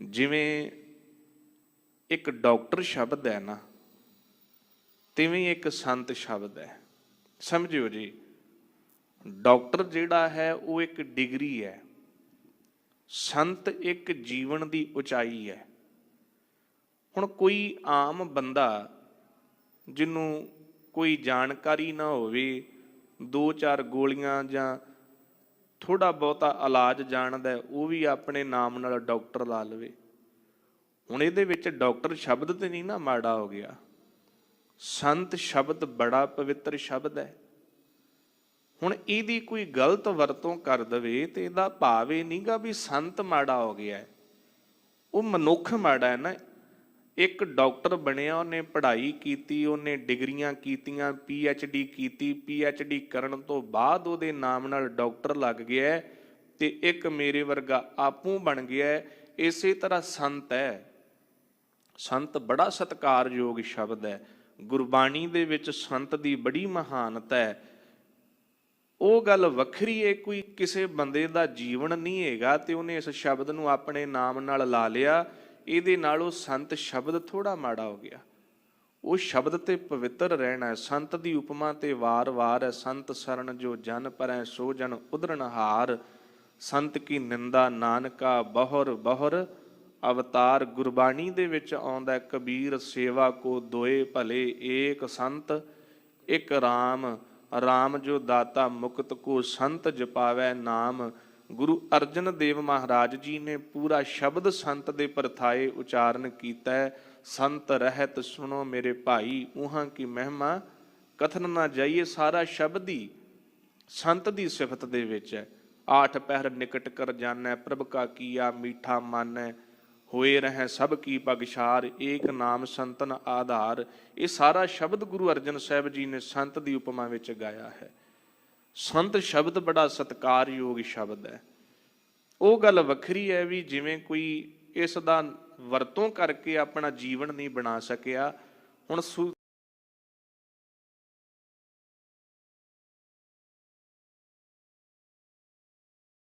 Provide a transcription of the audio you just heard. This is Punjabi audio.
ਜਿਵੇਂ ਇੱਕ ਡਾਕਟਰ ਸ਼ਬਦ ਹੈ ਨਾ, ਤਿਵੇਂ ਇੱਕ ਸੰਤ ਸ਼ਬਦ ਹੈ। ਸਮਝਿਓ ਜੀ, ਡਾਕਟਰ ਜਿਹੜਾ ਹੈ ਉਹ ਇੱਕ ਡਿਗਰੀ ਹੈ। ਸੰਤ ਇੱਕ ਜੀਵਨ ਦੀ ਉਚਾਈ ਹੈ। ਹੁਣ ਕੋਈ ਆਮ ਬੰਦਾ ਜਿਹਨੂੰ ਕੋਈ ਜਾਣਕਾਰੀ ਨਾ ਹੋਵੇ, ਦੋ ਚਾਰ ਗੋਲੀਆਂ ਜਾਂ ਥੋੜਾ ਬਹੁਤਾ ਇਲਾਜ ਜਾਣਦਾ ਉਹ ਵੀ ਆਪਣੇ ਨਾਮ ਨਾਲ ਡਾਕਟਰ ਲਾ ਲਵੇ। ਹੁਣ ਇਹਦੇ ਵਿੱਚ ਡਾਕਟਰ ਸ਼ਬਦ ਤੇ ਨਹੀਂ ਨਾ ਮਾੜਾ ਹੋ ਗਿਆ। ਸੰਤ ਸ਼ਬਦ ਬੜਾ ਪਵਿੱਤਰ ਸ਼ਬਦ ਹੈ। ਹੁਣ ਇਹਦੀ ਕੋਈ ਗਲਤ ਵਰਤੋਂ ਕਰ ਦਵੇ ਤੇ ਇਹਦਾ ਭਾਵ ਇਹ ਨਹੀਂਗਾ ਵੀ ਸੰਤ ਮਾੜਾ ਹੋ ਗਿਆ ਉਹ ਮਨੁੱਖ ਮਾੜਾ ਹੈ ਨਾ ਇੱਕ ਡਾਕਟਰ ਬਣਿਆ, ਉਹਨੇ ਪੜ੍ਹਾਈ ਕੀਤੀ, ਉਹਨੇ ਡਿਗਰੀਆਂ ਕੀਤੀਆਂ, ਪੀ ਐਚ ਡੀ ਕੀਤੀ, ਪੀ ਐਚ ਡੀ ਕਰਨ ਤੋਂ ਬਾਅਦ ਉਹਦੇ ਨਾਮ ਨਾਲ ਡਾਕਟਰ ਲੱਗ ਗਿਆ ਤੇ ਇੱਕ ਮੇਰੇ ਵਰਗਾ ਆਪੂ ਬਣ ਗਿਆ ਇਸੇ ਤਰ੍ਹਾਂ ਸੰਤ ਹੈ। ਸੰਤ ਬੜਾ ਸਤਿਕਾਰਯੋਗ ਸ਼ਬਦ ਹੈ। ਗੁਰਬਾਣੀ ਦੇ ਵਿੱਚ ਸੰਤ ਦੀ ਬੜੀ ਮਹਾਨਤਾ ਹੈ। ਉਹ ਗੱਲ ਵੱਖਰੀ ਹੈ, ਕੋਈ ਕਿਸੇ ਬੰਦੇ ਦਾ ਜੀਵਨ ਨਹੀਂ ਹੈਗਾ ਤੇ ਉਹਨੇ ਇਸ ਸ਼ਬਦ ਨੂੰ ਆਪਣੇ ਨਾਮ ਨਾਲ ਲਾ ਲਿਆ। ਇਹਦੇ ਨਾਲ ਉਹ ਸੰਤ ਸ਼ਬਦ ਥੋੜਾ ਮਾੜਾ ਹੋ ਗਿਆ। ਉਹ ਸ਼ਬਦ ਤੇ ਪਵਿੱਤਰ ਰਹਿਣਾ ਹੈ। ਸੰਤ ਦੀ ਉਪਮਾ ਤੇ ਵਾਰ-ਵਾਰ ਹੈ। ਸੰਤ ਸਰਨ ਜੋ ਜਨ ਪਰੈ ਸੋ ਜਨ ਉਦਰਣ ਹਾਰ। ਸੰਤ ਕੀ ਨਿੰਦਾ ਨਾਨਕਾ ਬਹੁਰ ਬਹੁਰ। ਅਵਤਾਰ ਗੁਰਬਾਣੀ ਦੇ ਵਿੱਚ ਆਉਂਦਾ ਕਬੀਰ ਸੇਵਾ ਕੋ ਦੋਏ ਭਲੇ ਏਕ ਸੰਤ। ਇਕ RAM RAM ਜੋ ਦਾਤਾ ਮੁਕਤ ਕੋ ਸੰਤ ਜਪਾਵੈ ਨਾਮ। ਗੁਰੂ ਅਰਜਨ ਦੇਵ ਮਹਾਰਾਜ ਜੀ ਨੇ ਪੂਰਾ ਸ਼ਬਦ ਸੰਤ ਦੇ ਪਰਥਾਏ ਉਚਾਰਨ ਕੀਤਾ ਹੈ। ਸੰਤ ਰਹਿਤ ਸੁਣੋ ਮੇਰੇ ਭਾਈ ਉਹਾਂ ਕੀ ਮਹਿਮਾ, ਕਥਨ ਨਾ ਜਾਈਏ ਸਾਰਾ ਸ਼ਬਦ ਹੀ ਸੰਤ ਦੀ ਸਿਫਤ ਦੇ ਵਿੱਚ ਹੈ। ਆਠ ਪਹਿਰ ਨਿਕਟ ਕਰ ਜਾਣੈ, ਪ੍ਰਭ ਕਾ ਕੀਆ ਮੀਠਾ ਮਾਨੈ, ਹੋਏ ਰਹਿ ਸਭ ਕੀ ਬਗਸ਼ਾਰ ਏਕ ਨਾਮ ਸੰਤਨ ਆਧਾਰ। ਇਹ ਸਾਰਾ ਸ਼ਬਦ ਗੁਰੂ ਅਰਜਨ ਸਾਹਿਬ ਜੀ ਨੇ ਸੰਤ ਦੀ ਉਪਮਾ ਵਿੱਚ ਗਾਇਆ ਹੈ। ਸੰਤ ਸ਼ਬਦ ਬੜਾ ਸਤਿਕਾਰਯੋਗ ਸ਼ਬਦ ਹੈ। ਉਹ ਗੱਲ ਵੱਖਰੀ ਹੈ ਵੀ ਜਿਵੇਂ ਕੋਈ ਇਸ ਦਾ ਵਰਤੋਂ ਕਰਕੇ ਆਪਣਾ ਜੀਵਨ ਨਹੀਂ ਬਣਾ ਸਕਿਆ, ਹੁਣ